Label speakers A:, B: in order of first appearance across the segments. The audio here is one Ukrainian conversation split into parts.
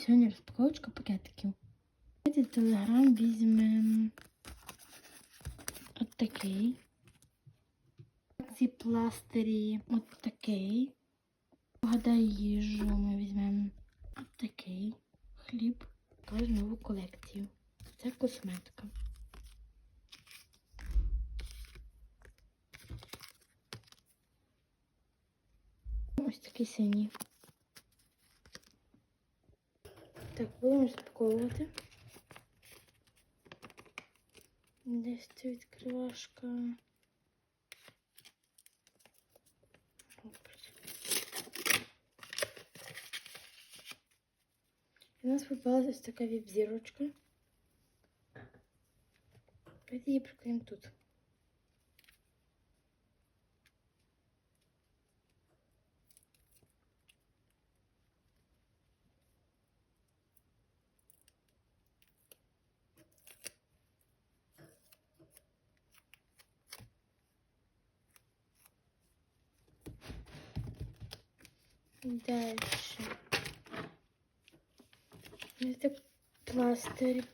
A: сьогодні розпаковочка пакетиків. Давайте телеграм візьмемо от такий. Ці пластирі от такий. Погадай їжу ми візьмемо от такий хліб. Покажу нову колекцію. Це косметика. Ось такий синій. Так, будемо розпаковувати. Десь це відкривашка. Ось. І у нас попалась ось така віп-зірочка. Давайте її приклеїмо тут. Дальше. Это пластырь.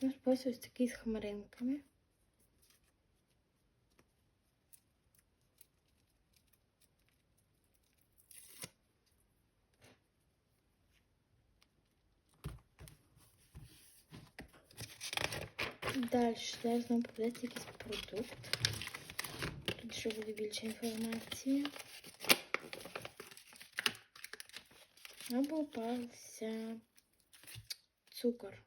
A: У нас ось такий з хмаринками. Далі зараз знову попадеться якийсь продукт. Тут ще буде більше інформації. Або попався цукор.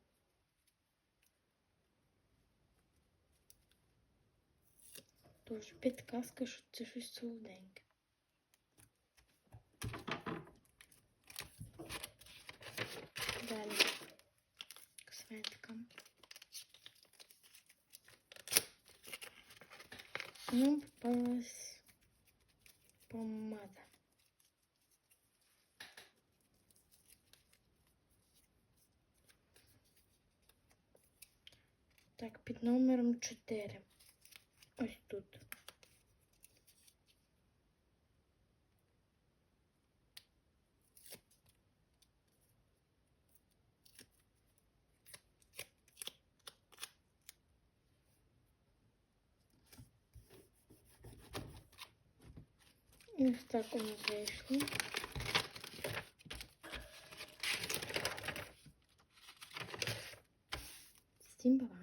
A: Тож підказка, що це щось солоденьке. Далі косметика. Ну, попалась помада. Так, під номером 4. Ось тут. Ось так воно вийшло. Всім бава.